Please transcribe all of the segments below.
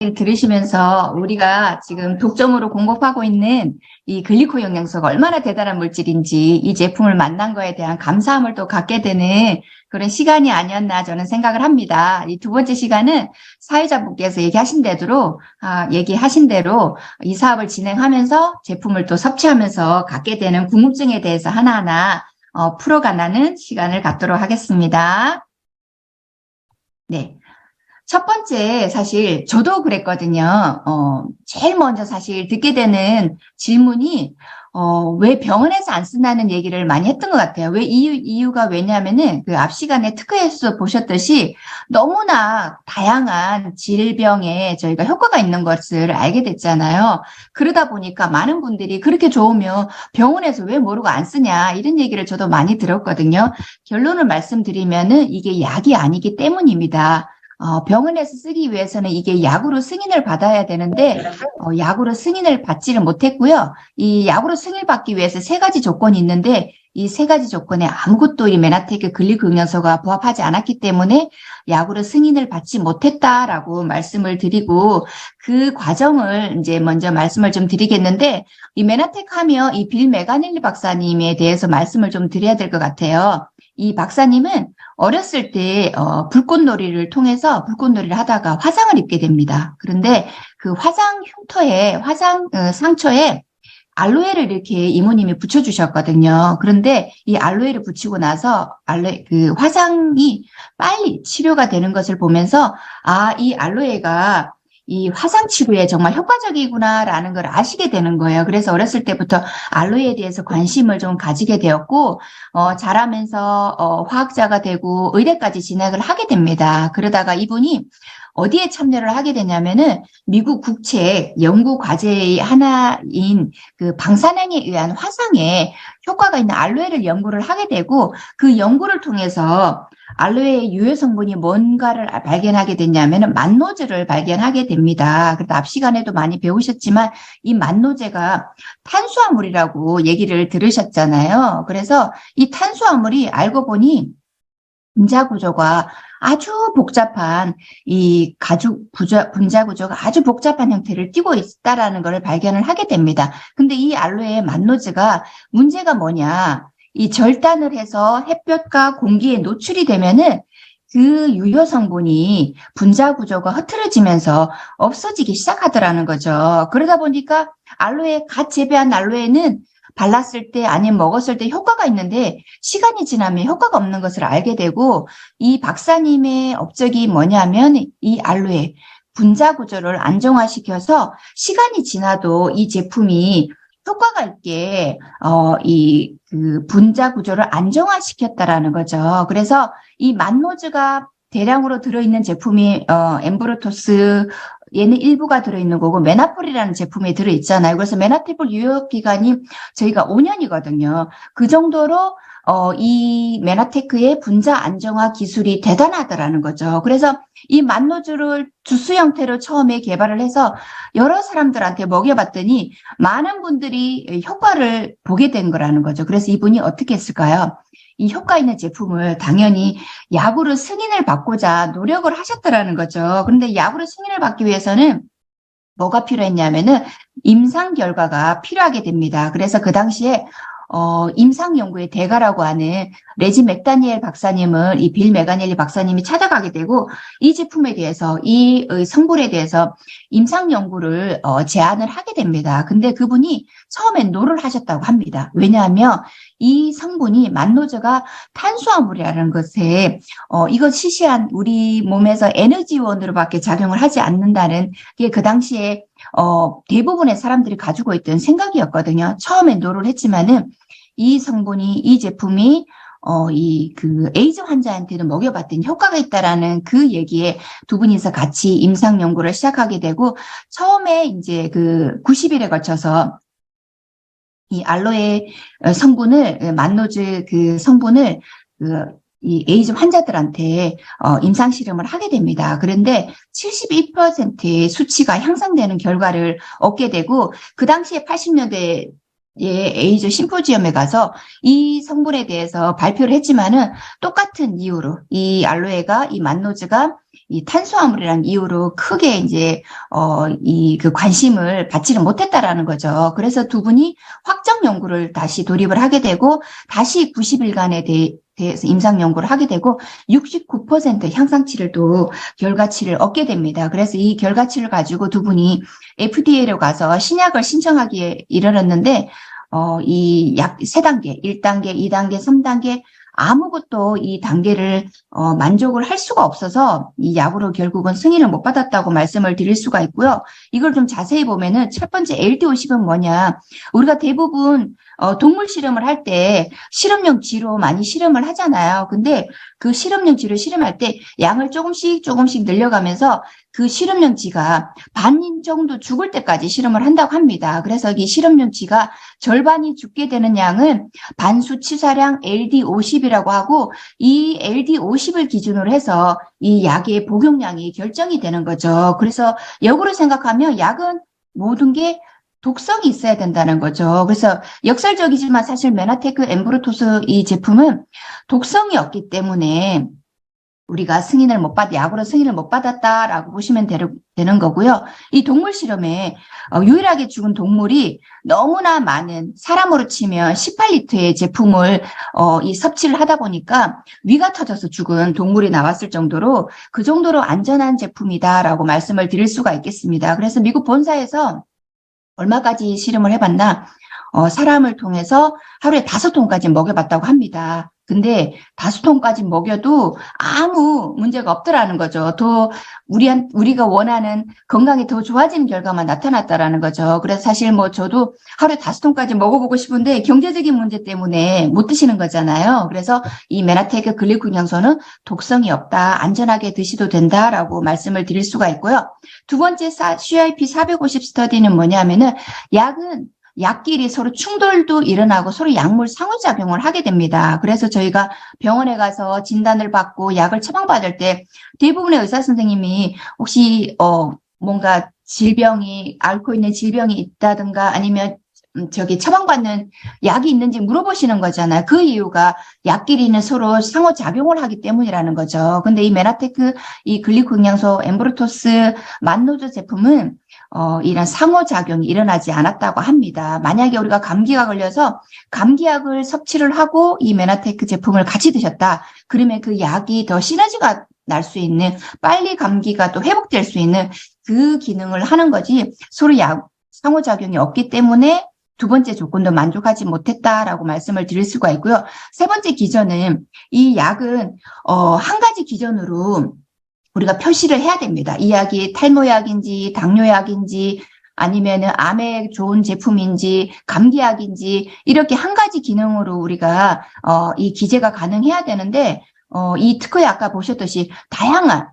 들으시면서 우리가 지금 독점으로 공급하고 있는 이 글리코 영양소가 얼마나 대단한 물질인지 이 제품을 만난 거에 대한 감사함을 또 갖게 되는 그런 시간이 아니었나 저는 생각을 합니다. 이 두 번째 시간은 사회자분께서 얘기하신 대로, 아, 얘기하신 대로 이 사업을 진행하면서 제품을 또 섭취하면서 갖게 되는 궁금증에 대해서 하나하나 어, 풀어가는 시간을 갖도록 하겠습니다. 네. 첫 번째, 사실, 저도 그랬거든요. 어, 제일 먼저 사실 듣게 되는 질문이, 어, 왜 병원에서 안 쓴다는 얘기를 많이 했던 것 같아요. 왜 이유, 이유가 왜냐면은 그 앞 시간에 특허에서 보셨듯이 너무나 다양한 질병에 저희가 효과가 있는 것을 알게 됐잖아요. 그러다 보니까 많은 분들이 그렇게 좋으면 병원에서 왜 모르고 안 쓰냐, 이런 얘기를 저도 많이 들었거든요. 결론을 말씀드리면은 이게 약이 아니기 때문입니다. 어, 병원에서 쓰기 위해서는 이게 약으로 승인을 받아야 되는데 어, 약으로 승인을 받지를 못했고요. 이 약으로 승인을 받기 위해서 세 가지 조건이 있는데 이 세 가지 조건에 아무것도 이 메나테크 글리크 영양소가 부합하지 않았기 때문에 약으로 승인을 받지 못했다라고 말씀을 드리고 그 과정을 이제 먼저 말씀을 좀 드리겠는데 이 메나테크 하면 이 빌 메가넬리 박사님에 대해서 말씀을 좀 드려야 될 것 같아요. 이 박사님은 어렸을 때 어, 불꽃놀이를 통해서 불꽃놀이를 하다가 화상을 입게 됩니다. 그런데 그 화상 흉터에 화상 어, 상처에 알로에를 이렇게 이모님이 붙여주셨거든요. 그런데 이 알로에를 붙이고 나서 알로에 그 화상이 빨리 치료가 되는 것을 보면서 아 이 알로에가 이 화상 치료에 정말 효과적이구나라는 걸 아시게 되는 거예요. 그래서 어렸을 때부터 알로에에 대해서 관심을 좀 가지게 되었고, 어, 자라면서 어, 화학자가 되고 의대까지 진학을 하게 됩니다. 그러다가 이분이 어디에 참여를 하게 되냐면은 미국 국책 연구 과제의 하나인 그 방사능에 의한 화상에 효과가 있는 알로에를 연구를 하게 되고 그 연구를 통해서 알로에의 유해 성분이 뭔가를 발견하게 됐냐면은 만노제를 발견하게 됩니다. 그래서 앞 시간에도 많이 배우셨지만 이 만노제가 탄수화물이라고 얘기를 들으셨잖아요. 그래서 이 탄수화물이 알고 보니 분자 구조가 아주 복잡한 이 가죽 부자, 분자 구조가 아주 복잡한 형태를 띠고 있다라는 것을 발견을 하게 됩니다. 근데 이 알로에 만노즈가 문제가 뭐냐? 이 절단을 해서 햇볕과 공기에 노출이 되면은 그 유효 성분이 분자 구조가 흐트러지면서 없어지기 시작하더라는 거죠. 그러다 보니까 알로에 갓 재배한 알로에는 발랐을 때 아니면 먹었을 때 효과가 있는데 시간이 지나면 효과가 없는 것을 알게 되고 이 박사님의 업적이 뭐냐면 이 알로에 분자 구조를 안정화시켜서 시간이 지나도 이 제품이 효과가 있게 어 이 그 분자 구조를 안정화시켰다라는 거죠. 그래서 이 만노즈가 대량으로 들어있는 제품이 어 엠브로토스 얘는 일부가 들어있는 거고 메나폴이라는 제품이 들어있잖아요. 그래서 메나테폴 유효 기간이 저희가 5년이거든요. 그 정도로 어, 이 메나테크의 분자 안정화 기술이 대단하더라는 거죠. 그래서 이 만노즈를 주스 형태로 처음에 개발을 해서 여러 사람들한테 먹여봤더니 많은 분들이 효과를 보게 된 거라는 거죠. 그래서 이분이 어떻게 했을까요? 이 효과 있는 제품을 당연히 약으로 승인을 받고자 노력을 하셨더라는 거죠. 그런데 약으로 승인을 받기 위해서는 뭐가 필요했냐면은 임상 결과가 필요하게 됩니다. 그래서 그 당시에 어, 임상 연구의 대가라고 하는 레지 맥다니엘 박사님을 이 빌 메가넬리 박사님이 찾아가게 되고 이 제품에 대해서 이 성분에 대해서 임상 연구를 어, 제안을 하게 됩니다. 근데 그분이 처음엔 노를 하셨다고 합니다. 왜냐하면 이 성분이 만노제가 탄수화물이라는 것에 어, 이것 시시한 우리 몸에서 에너지원으로밖에 작용을 하지 않는다는 게 그 당시에 어, 대부분의 사람들이 가지고 있던 생각이었거든요. 처음엔 노를 했지만은 이 성분이 이 제품이 어, 이, 그, 에이즈 환자한테도 먹여봤더니 효과가 있다라는 그 얘기에 두 분이서 같이 임상 연구를 시작하게 되고, 처음에 이제 그 90일에 거쳐서 이 알로에 성분을, 만노즈 그 성분을 그, 이 에이즈 환자들한테 어, 임상 실험을 하게 됩니다. 그런데 72%의 수치가 향상되는 결과를 얻게 되고 그 당시에 80년대 에이즈 심포지엄에 가서 이 성분에 대해서 발표를 했지만은 똑같은 이유로 이 알로에가 이 만노즈가 이 탄수화물이라는 이유로 크게 이제 어 이 그 관심을 받지를 못했다라는 거죠. 그래서 두 분이 확정 연구를 다시 돌입을 하게 되고 다시 90일간에 대해 대해서 임상 연구를 하게 되고 69% 향상치를 또 결과치를 얻게 됩니다. 그래서 이 결과치를 가지고 두 분이 FDA로 가서 신약을 신청하기에 이르렀는데 어, 이 약 세 단계, 1단계, 2단계, 3단계 아무것도 이 단계를 어, 만족을 할 수가 없어서 이 약으로 결국은 승인을 못 받았다고 말씀을 드릴 수가 있고요. 이걸 좀 자세히 보면은 첫 번째 LD50은 뭐냐? 우리가 대부분 어, 동물 실험을 할 때 실험용 쥐로 많이 실험을 하잖아요. 근데 그 실험용 쥐를 실험할 때 양을 조금씩 조금씩 늘려가면서 그 실험용 쥐가 반 정도 죽을 때까지 실험을 한다고 합니다. 그래서 이 실험용 쥐가 절반이 죽게 되는 양은 반수 치사량 LD50이라고 하고 이 LD50을 기준으로 해서 이 약의 복용량이 결정이 되는 거죠. 그래서 역으로 생각하면 약은 모든 게 독성이 있어야 된다는 거죠. 그래서 역설적이지만 사실 메나테크 엠브로토스 이 제품은 독성이 없기 때문에 우리가 승인을 못 받, 약으로 승인을 못 받았다라고 보시면 되는 거고요. 이 동물 실험에 어, 유일하게 죽은 동물이 너무나 많은 사람으로 치면 18리터의 제품을 어, 이 섭취를 하다 보니까 위가 터져서 죽은 동물이 나왔을 정도로 그 정도로 안전한 제품이다라고 말씀을 드릴 수가 있겠습니다. 그래서 미국 본사에서 얼마까지 실험을 해봤나? 어, 사람을 통해서 하루에 다섯 통까지 먹여봤다고 합니다. 근데 다섯 통까지 먹여도 아무 문제가 없더라는 거죠. 더 우리한 우리가 원하는 건강이 더 좋아지는 결과만 나타났다라는 거죠. 그래서 사실 뭐 저도 하루에 다섯 통까지 먹어보고 싶은데 경제적인 문제 때문에 못 드시는 거잖아요. 그래서 이 메나테크 글리콘 향소는 독성이 없다, 안전하게 드시도 된다라고 말씀을 드릴 수가 있고요. 두 번째 CIP 450 스터디는 뭐냐면은 약은 약끼리 서로 충돌도 일어나고 서로 약물 상호작용을 하게 됩니다. 그래서 저희가 병원에 가서 진단을 받고 약을 처방받을 때 대부분의 의사 선생님이 혹시 어 뭔가 질병이 앓고 있는 질병이 있다든가 아니면 음, 저기 처방받는 약이 있는지 물어보시는 거잖아요. 그 이유가 약끼리는 서로 상호작용을 하기 때문이라는 거죠. 근데 이 메나테크, 이 글리코영양소 엠브로토스 만노조 제품은 어, 이런 상호작용이 일어나지 않았다고 합니다. 만약에 우리가 감기가 걸려서 감기약을 섭취를 하고 이 메나테크 제품을 같이 드셨다. 그러면 그 약이 더 시너지가 날 수 있는 빨리 감기가 또 회복될 수 있는 그 기능을 하는 거지 서로 약 상호작용이 없기 때문에 두 번째 조건도 만족하지 못했다라고 말씀을 드릴 수가 있고요. 세 번째 기전은 이 약은 어, 한 가지 기전으로 우리가 표시를 해야 됩니다. 이 약이 탈모약인지 당뇨약인지 아니면은 암에 좋은 제품인지 감기약인지 이렇게 한 가지 기능으로 우리가 어, 이 기재가 가능해야 되는데 어, 이 특허에 아까 보셨듯이 다양한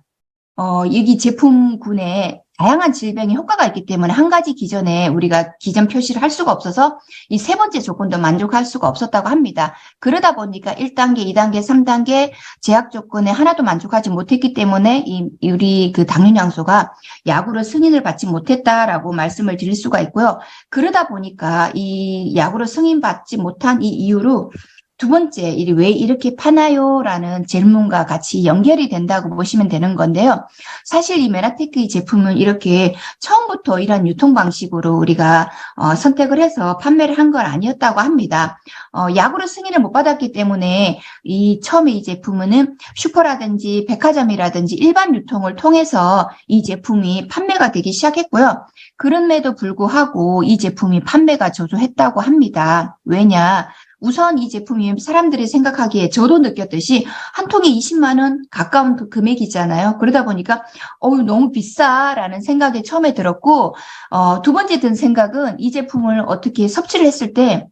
어, 여기 제품군에 다양한 질병에 효과가 있기 때문에 한 가지 기전에 우리가 기전 표시를 할 수가 없어서 이 세 번째 조건도 만족할 수가 없었다고 합니다. 그러다 보니까 1단계, 2단계, 3단계 제약 조건에 하나도 만족하지 못했기 때문에 이 우리 그 당뇨 양소가 약으로 승인을 받지 못했다라고 말씀을 드릴 수가 있고요. 그러다 보니까 이 약으로 승인받지 못한 이 이유로 두 번째, 왜 이렇게 파나요? 라는 질문과 같이 연결이 된다고 보시면 되는 건데요. 사실 이 메나테크 제품은 이렇게 처음부터 이런 유통 방식으로 우리가 어, 선택을 해서 판매를 한 건 아니었다고 합니다. 어, 약으로 승인을 못 받았기 때문에 이 처음에 이 제품은 슈퍼라든지 백화점이라든지 일반 유통을 통해서 이 제품이 판매가 되기 시작했고요. 그럼에도 불구하고 이 제품이 판매가 저조했다고 합니다. 왜냐? 우선 이 제품이 사람들이 생각하기에 저도 느꼈듯이 한 통에 20만 원 가까운 그 금액이잖아요. 그러다 보니까 어우 너무 비싸라는 생각이 처음에 들었고 어, 두 번째 든 생각은 이 제품을 어떻게 섭취를 했을 때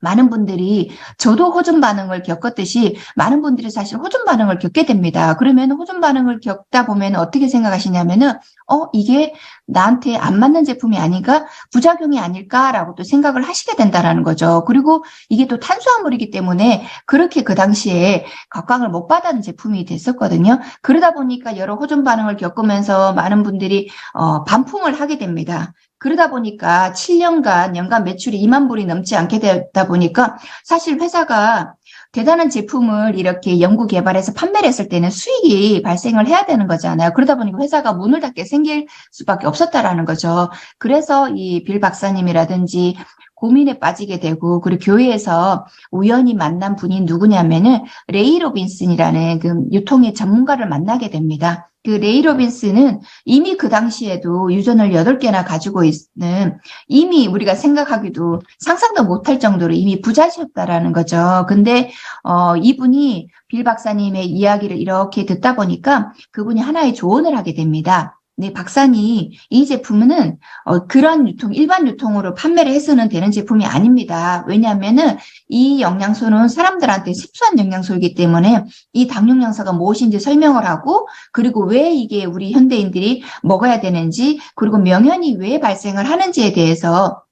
많은 분들이 저도 호전 반응을 겪었듯이 많은 분들이 사실 호전 반응을 겪게 됩니다. 그러면 호전 반응을 겪다 보면 어떻게 생각하시냐면은 어, 이게 나한테 안 맞는 제품이 아닌가? 부작용이 아닐까라고 또 생각을 하시게 된다라는 거죠. 그리고 이게 또 탄수화물이기 때문에 그렇게 그 당시에 각광을 못 받는 제품이 됐었거든요. 그러다 보니까 여러 호전 반응을 겪으면서 많은 분들이 어, 반품을 하게 됩니다. 그러다 보니까 7년간 연간 매출이 2만 불이 넘지 않게 되다 보니까 사실 회사가 대단한 제품을 이렇게 연구 개발해서 판매를 했을 때는 수익이 발생을 해야 되는 거잖아요. 그러다 보니까 회사가 문을 닫게 생길 수밖에 없었다라는 거죠. 그래서 이 빌 박사님이라든지 고민에 빠지게 되고 그리고 교회에서 우연히 만난 분이 누구냐면은 레이 로빈슨이라는 그 유통의 전문가를 만나게 됩니다. 그 레이 로빈슨은 이미 그 당시에도 유전을 8개나 가지고 있는 이미 우리가 생각하기도 상상도 못할 정도로 이미 부자셨다라는 거죠. 근데 어 이분이 빌 박사님의 이야기를 이렇게 듣다 보니까 그분이 하나의 조언을 하게 됩니다. 네, 박사님, 이 제품은 어, 그런 유통, 일반 유통으로 판매를 해서는 되는 제품이 아닙니다. 왜냐하면은 이 영양소는 사람들한테 습수한 영양소이기 때문에 이당 영양소가 무엇인지 설명을 하고 그리고 왜 이게 우리 현대인들이 먹어야 되는지 그리고 명현이 왜 발생을 하는지에 대해서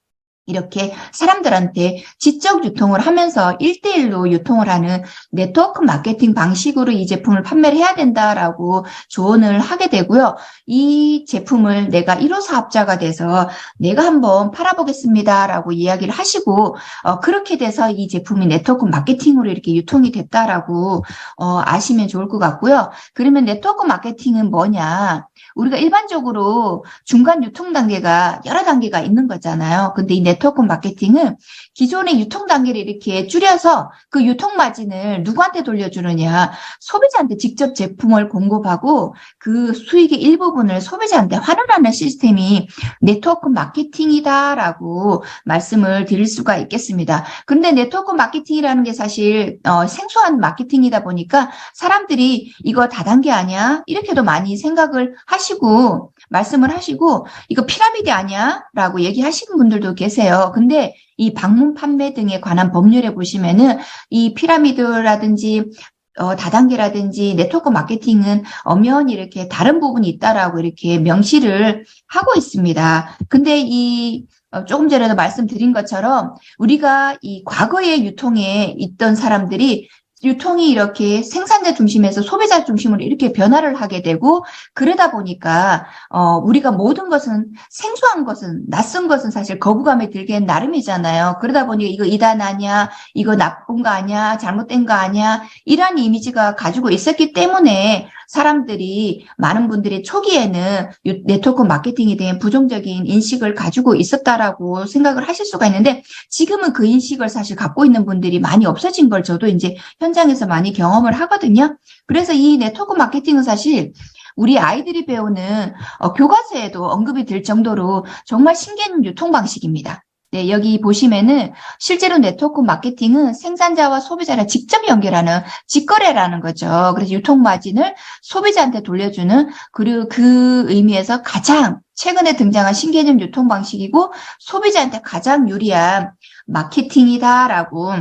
이렇게 사람들한테 지적 유통을 하면서 1대1로 유통을 하는 네트워크 마케팅 방식으로 이 제품을 판매를 해야 된다라고 조언을 하게 되고요. 이 제품을 내가 1호 사업자가 돼서 내가 한번 팔아보겠습니다라고 이야기를 하시고 어, 그렇게 돼서 이 제품이 네트워크 마케팅으로 이렇게 유통이 됐다라고 어, 아시면 좋을 것 같고요. 그러면 네트워크 마케팅은 뭐냐? 우리가 일반적으로 중간 유통 단계가 여러 단계가 있는 거잖아요. 근데 이 네트워크 마케팅은 기존의 유통 단계를 이렇게 줄여서 그 유통 마진을 누구한테 돌려주느냐. 소비자한테 직접 제품을 공급하고 그 수익의 일부분을 소비자한테 환원하는 시스템이 네트워크 마케팅이다라고 말씀을 드릴 수가 있겠습니다. 근데 네트워크 마케팅이라는 게 사실 어, 생소한 마케팅이다 보니까 사람들이 이거 다단계 아니야? 이렇게도 많이 생각을 하시 고 말씀을 하시고 이거 피라미드 아니야? 라고 얘기하시는 분들도 계세요. 근데 이 방문 판매 등에 관한 법률에 보시면은 이 피라미드라든지 어, 다단계라든지 네트워크 마케팅은 엄연히 이렇게 다른 부분이 있다라고 이렇게 명시를 하고 있습니다. 근데 이 어, 조금 전에도 말씀드린 것처럼 우리가 이 과거의 유통에 있던 사람들이 유통이 이렇게 생산자 중심에서 소비자 중심으로 이렇게 변화를 하게 되고 그러다 보니까 어 우리가 모든 것은 생소한 것은 낯선 것은 사실 거부감이 들기엔 나름이잖아요. 그러다 보니 이거 이단 아니야, 이거 나쁜 거 아니야, 잘못된 거 아니야 이런 이미지가 가지고 있었기 때문에 사람들이 많은 분들이 초기에는 유- 네트워크 마케팅에 대한 부정적인 인식을 가지고 있었다라고 생각을 하실 수가 있는데 지금은 그 인식을 사실 갖고 있는 분들이 많이 없어진 걸 저도 이제 현장에서 많이 경험을 하거든요. 그래서 이 네트워크 마케팅은 사실 우리 아이들이 배우는 어, 교과서에도 언급이 될 정도로 정말 신기한 유통 방식입니다. 네, 여기 보시면은 실제로 네트워크 마케팅은 생산자와 소비자를 직접 연결하는 직거래라는 거죠. 그래서 유통 마진을 소비자한테 돌려주는 그리고 그 의미에서 가장 최근에 등장한 신개념 유통 방식이고 소비자한테 가장 유리한 마케팅이다라고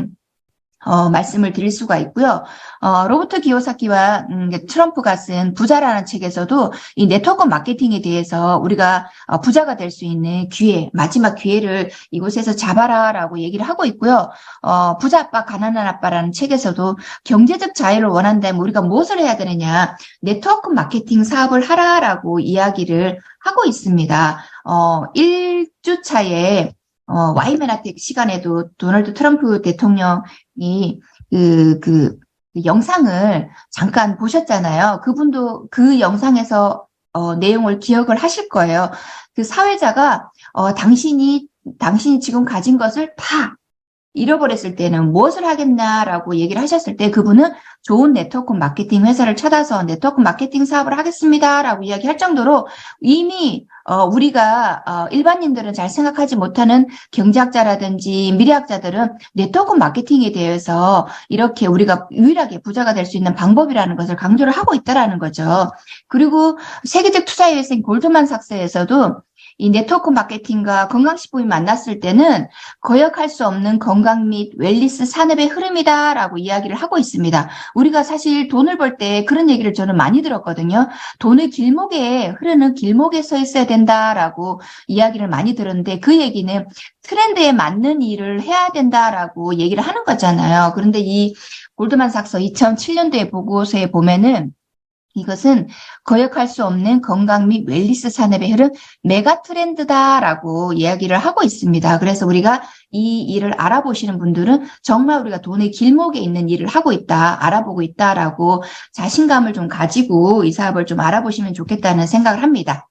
어, 말씀을 드릴 수가 있고요. 어, 로버트 기요사키와 음, 트럼프가 쓴 부자라는 책에서도 이 네트워크 마케팅에 대해서 우리가 어, 부자가 될 수 있는 기회, 마지막 기회를 이곳에서 잡아라라고 얘기를 하고 있고요. 어, 부자 아빠, 가난한 아빠라는 책에서도 경제적 자유를 원한다면 우리가 무엇을 해야 되느냐, 네트워크 마케팅 사업을 하라라고 이야기를 하고 있습니다. 어, 1주 차에 어, 와이메나텍 시간에도 도널드 트럼프 대통령이 그, 그, 그 영상을 잠깐 보셨잖아요. 그분도 그 영상에서 어, 내용을 기억을 하실 거예요. 그 사회자가 어, 당신이 당신이 지금 가진 것을 다 잃어버렸을 때는 무엇을 하겠나라고 얘기를 하셨을 때 그분은 좋은 네트워크 마케팅 회사를 찾아서 네트워크 마케팅 사업을 하겠습니다라고 이야기할 정도로 이미 어, 우리가 어, 일반인들은 잘 생각하지 못하는 경제학자라든지 미래학자들은 네트워크 마케팅에 대해서 이렇게 우리가 유일하게 부자가 될 수 있는 방법이라는 것을 강조를 하고 있다라는 거죠. 그리고 세계적 투자회사인 골드만삭스에서도 이 네트워크 마케팅과 건강식품이 만났을 때는 거역할 수 없는 건강 및 웰리스 산업의 흐름이다라고 이야기를 하고 있습니다. 우리가 사실 돈을 벌 때 그런 얘기를 저는 많이 들었거든요. 돈의 길목에 흐르는 길목에 서 있어야 된다라고 이야기를 많이 들었는데 그 얘기는 트렌드에 맞는 일을 해야 된다라고 얘기를 하는 거잖아요. 그런데 이 골드만삭스 2007년도에 보고서에 보면은 이것은 거역할 수 없는 건강 및 웰리스 산업의 흐름 메가 트렌드다라고 이야기를 하고 있습니다. 그래서 우리가 이 일을 알아보시는 분들은 정말 우리가 돈의 길목에 있는 일을 하고 있다, 알아보고 있다라고 자신감을 좀 가지고 이 사업을 좀 알아보시면 좋겠다는 생각을 합니다.